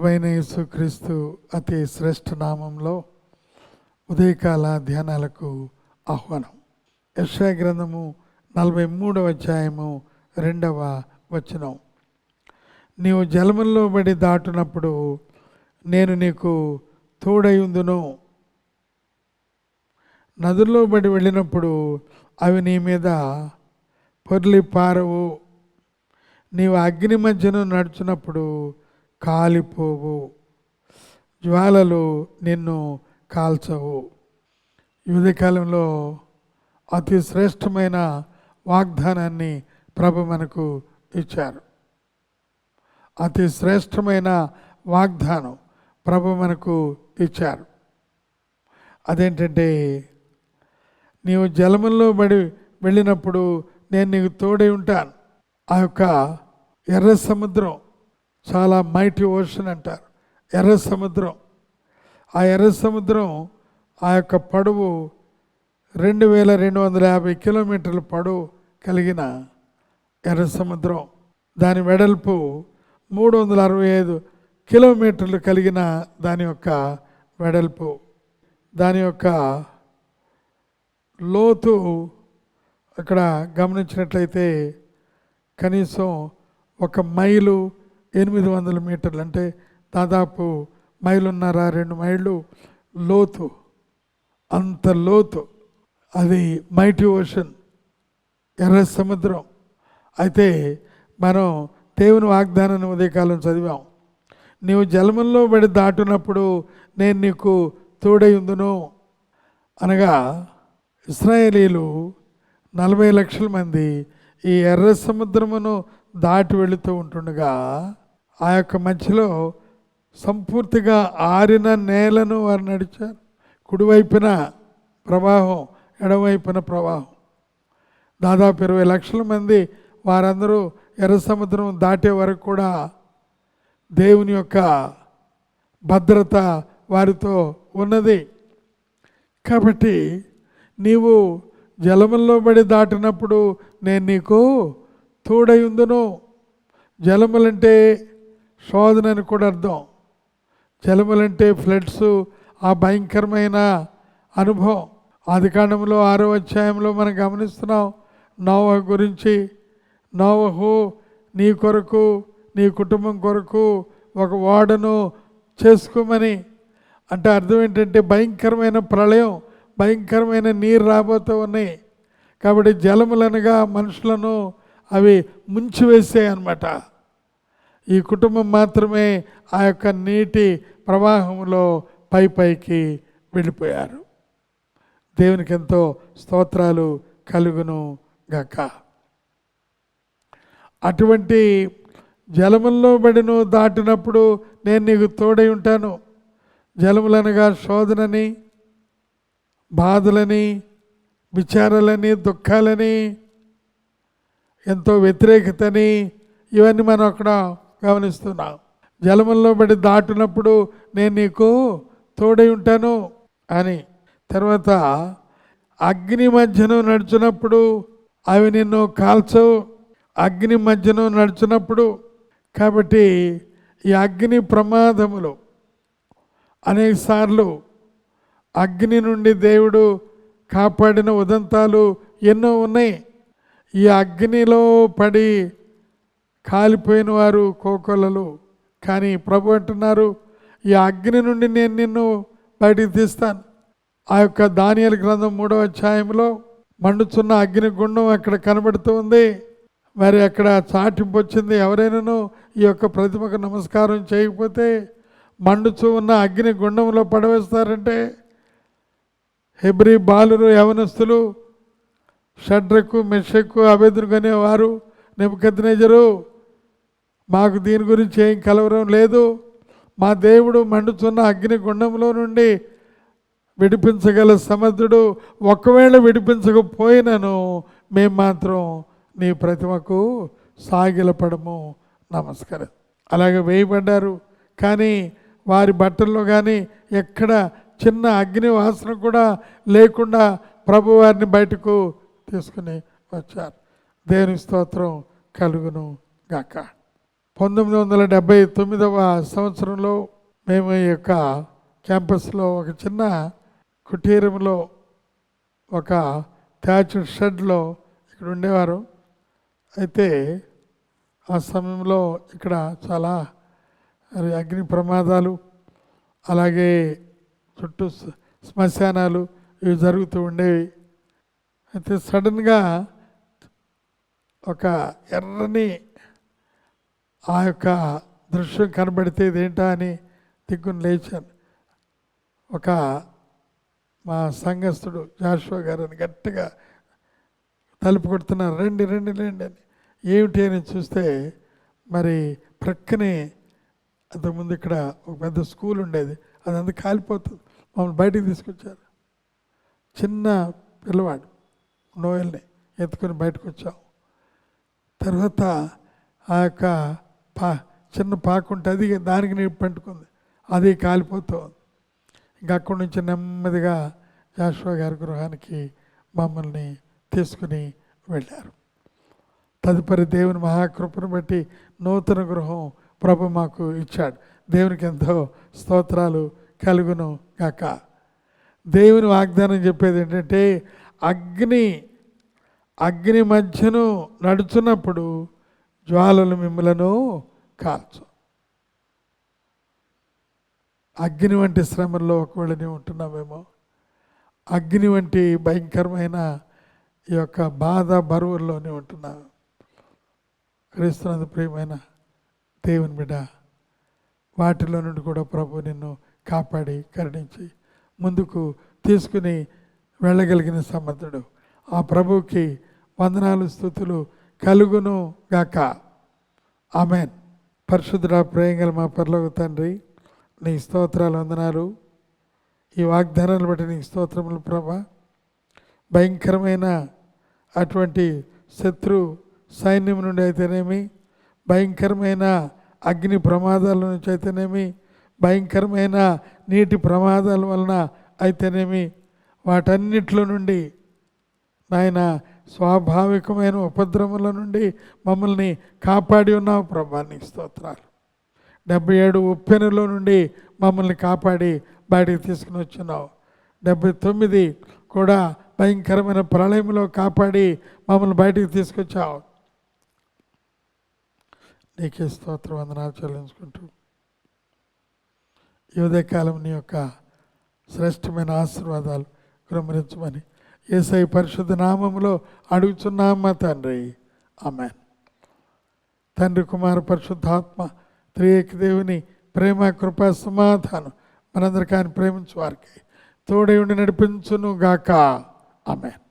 ప్రభు యేసుక్రీస్తు అతి శ్రేష్ఠ నామంలో ఉదయకాల ధ్యానాలకు ఆహ్వానం. యశా గ్రంథము నలభై మూడవ అధ్యాయము రెండవ వచనం. నీవు జలముల్లో బడి దాటునప్పుడు నేను నీకు తోడయుందును. నదుల్లో బడి వెళ్ళినప్పుడు అవి నీ మీద పొర్లి పారవు నీవు అగ్ని మధ్యను నడుచున్నప్పుడు కాలిపోవు. జ్వాలలు నిన్ను కాల్చవు. ఈ అతి శ్రేష్టమైన వాగ్దానాన్ని ప్రభు మనకు ఇచ్చారు. అతి శ్రేష్టమైన వాగ్దానం ప్రభు మనకు ఇచ్చారు. అదేంటంటే నీవు జలములో బడి వెళ్ళినప్పుడు నేను నీకు తోడై ఉంటాను. ఆ యొక్క ఎర్ర సముద్రం చాలా మైటీ ఓషన్ అంటారు. ఎర్ర సముద్రం. ఆ ఎర్ర సముద్రం ఆ యొక్క పడవు రెండు వేల రెండు వందల యాభై కిలోమీటర్ల పడవు కలిగిన ఎర్ర సముద్రం. దాని వెడల్పు మూడు వందల అరవై ఐదు కిలోమీటర్లు కలిగిన దాని యొక్క వెడల్పు. దాని యొక్క లోతు అక్కడ గమనించినట్లయితే కనీసం ఒక మైలు ఎనిమిది వందల మీటర్లు అంటే దాదాపు మైలున్నర రెండు మైళ్ళు లోతు అంత లోతు. అది మైటీ ఓషన్ ఎర్ర సముద్రం. అయితే మనం దేవుని వాగ్దానాన్ని ఉదయకాలం చదివాం. నీవు జలముల్లో పడి దాటునప్పుడు నేను నీకు తోడై ఉందును. అనగా ఇస్రాయేలీలు నలభై లక్షల మంది ఈ ఎర్ర సముద్రమును దాటి వెళుతూ ఉంటుండగా ఆ యొక్క మధ్యలో సంపూర్తిగా ఆరిన నేలను వారు నడిచారు. కుడివైపున ప్రవాహం ఎడవైపున ప్రవాహం. దాదాపు ఇరవై లక్షల మంది వారందరూ ఎర్ర సముద్రం దాటే వరకు కూడా దేవుని యొక్క భద్రత వారితో ఉన్నది. కాబట్టి నీవు జలముల్లో పడి దాటినప్పుడు నేను నీకు తోడయుందును. జలములంటే శోధన అని కూడా అర్థం. జలములంటే ఫ్లడ్స్ ఆ భయంకరమైన అనుభవం. ఆదికాండంలో ఆరో అధ్యాయంలో మనం గమనిస్తున్నాం నోవ గురించి. నోవహు నీ కొరకు నీ కుటుంబం కొరకు ఒక ఓడను చేసుకోమని. అంటే అర్థం ఏంటంటే భయంకరమైన ప్రళయం భయంకరమైన నీరు రాబోతూ ఉన్నాయి. కాబట్టి జలములనగా మనుషులను అవి ముంచివేసాయి అన్నమాట ఈ కుటుంబం మాత్రమే ఆ యొక్క నీటి ప్రవాహంలో పై పైకి వెళ్ళిపోయారు. దేవునికి ఎంతో స్తోత్రాలు కలుగును గక. అటువంటి జలముల్లో బడిను దాటినప్పుడు నేను నీకు తోడై ఉంటాను. జలములనగా శోధనని బాధలని విచారాలని దుఃఖాలని ఎంతో వ్యతిరేకతని ఇవన్నీ మనం అక్కడ గమనిస్తున్నాం. జలముల్లో పడి దాటినప్పుడు నేను నీకు తోడై ఉంటాను అని. తర్వాత అగ్ని మధ్యను నడిచినప్పుడు అవి నిన్ను కాల్చవు. అగ్ని మధ్యను నడిచినప్పుడు కాబట్టి ఈ అగ్ని ప్రమాదములు అనేక సార్లు అగ్ని నుండి దేవుడు కాపాడిన ఉదంతాలు ఎన్నో ఉన్నాయి. ఈ అగ్నిలో పడి కాలిపోయిన వారు కోకొల్లలు కానీ ప్రభు అంటున్నారు ఈ అగ్ని నుండి నేను నిన్ను బయటికి తీస్తాను. ఆ యొక్క దానియల గ్రంథం మూడవ అధ్యాయంలో మండుచున్న అగ్ని గుండం అక్కడ కనబడుతూ ఉంది. మరి అక్కడ చాటింపు వచ్చింది. ఎవరైనాను ఈ యొక్క ప్రతిమకు నమస్కారం చేయకపోతే మండుచు ఉన్న అగ్ని గుండంలో పడవేస్తారంటే హెబ్రి బాలురు యవనస్తులు షడ్రకు మెషక్కు అభెదురుగనే వారు నిపుకెత్తనేజరు మాకు దీని గురించి ఏం కలవరం లేదు. మా దేవుడు మండుతున్న అగ్నిగుండంలో నుండి విడిపించగల సమర్థుడు ఒకవేళ విడిపించకపోయినను మేము మాత్రం నీ ప్రతిమకు సాగిలపడము. నమస్కారం. అలాగే వేయబడ్డారు. కానీ వారి బట్టల్లో కానీ ఎక్కడ చిన్న అగ్ని వాసన కూడా లేకుండా ప్రభువారిని బయటకు తీసుకుని వచ్చారు. దేవుని స్తోత్రం కలుగును గాక. పంతొమ్మిది వందల డెబ్భై తొమ్మిదవ సంవత్సరంలో మేము ఈ యొక్క క్యాంపస్లో ఒక చిన్న కుటీరంలో ఒక థ్యాచ్డ్ షెడ్లో ఇక్కడ ఉండేవారు. అయితే ఆ సమయంలో ఇక్కడ చాలా అగ్ని ప్రమాదాలు అలాగే చుట్టూ శ్మశానాలు ఇవి జరుగుతూ ఉండేవి. అయితే సడన్గా ఒక ఎర్రని ఆ యొక్క దృశ్యం కనబడితే ఇదేంటా అని దిగ్గును లేచాను. ఒక మా సంఘస్థుడు జాషువా గారు అని గట్టిగా తలుపు కొడుతున్నారు రండి రండి రండి అని. ఏమిటి? అని చూస్తే మరి ప్రక్కనే అంతకుముందు ఇక్కడ ఒక పెద్ద స్కూల్ ఉండేది అదంతా కాలిపోతుంది మమ్మల్ని బయటికి తీసుకొచ్చారు. చిన్న పిల్లవాడు నోయల్ని ఎత్తుకొని బయటకు వచ్చాం తర్వాత ఆ యొక్క పా చిన్న పాకు ఉంటే అది దానికి నీరు పంటుకుంది అది కాలిపోతూ ఉంది. ఇంకా అక్కడి నుంచి నెమ్మదిగా జాషువా గారి గృహానికి మమ్మల్ని తీసుకుని వెళ్ళారు. తదుపరి దేవుని మహాకృపను బట్టి నూతన గృహం ప్రభు మాకు ఇచ్చాడు. దేవునికి ఎంతో స్తోత్రాలు కలుగును గాక. దేవుని వాగ్దానం చెప్పేది ఏంటంటే అగ్ని అగ్ని మధ్యను నడుచున్నప్పుడు జ్వాలలు మిమ్మలను కాల్చు. అగ్ని వంటి శ్రమల్లో ఒకవేళ నీవు ఉంటున్నామేమో అగ్ని వంటి భయంకరమైన ఈ యొక్క బాధ బరువుల్లోనే ఉంటున్నావు క్రీస్తునందు ప్రియమైన దేవుని బిడ్డ వాటిలో నుండి కూడా ప్రభు నిన్ను కాపాడి కరుణించి ముందుకు తీసుకుని వెళ్ళగలిగిన సమర్థుడు ఆ ప్రభువుకి వందనాలు స్థుతులు కలుగును గాక. ఆమెన్. పరిశుద్ధ ప్రేంగల మా పర్లోక తండ్రి నీ స్తోత్రాలు వందనాలు. ఈ వాగ్దానాలు బట్టి నీ స్తోత్రములు ప్రభా. భయంకరమైన అటువంటి శత్రు సైన్యం నుండి అయితేనేమి భయంకరమైన అగ్ని ప్రమాదాల నుంచి అయితేనేమి భయంకరమైన నీటి ప్రమాదాల వలన అయితేనేమి వాటన్నిట్లో నుండి నాయన స్వాభావికమైన ఉపద్రవముల నుండి మమ్మల్ని కాపాడి ఉన్నావు ప్రభా నీకు స్తోత్రాలు. డెబ్బై ఏడు ఉప్పెనలో నుండి మమ్మల్ని కాపాడి బయటికి తీసుకుని వచ్చినావు. డెబ్బై తొమ్మిది కూడా భయంకరమైన ప్రళయంలో కాపాడి మమ్మల్ని బయటికి తీసుకొచ్చావు. నీకే స్తోత్ర వందనాలు చెల్లించుకుంటూ. ఈ ఉదయకాలం నీ యొక్క శ్రేష్టమైన ఆశీర్వాదాలు కుమరించమని ఏసై పరిశుద్ధ నామంలో అడుగుచున్నాం మా తండ్రి? ఆమెన్. తండ్రి కుమార పరిశుద్ధాత్మ త్రియేక దేవుని ప్రేమ కృప సమాధానం మనందరికీ ఆయన ప్రేమించు వారికి తోడై ఉండి నడిపించును గాక ఆమెన్.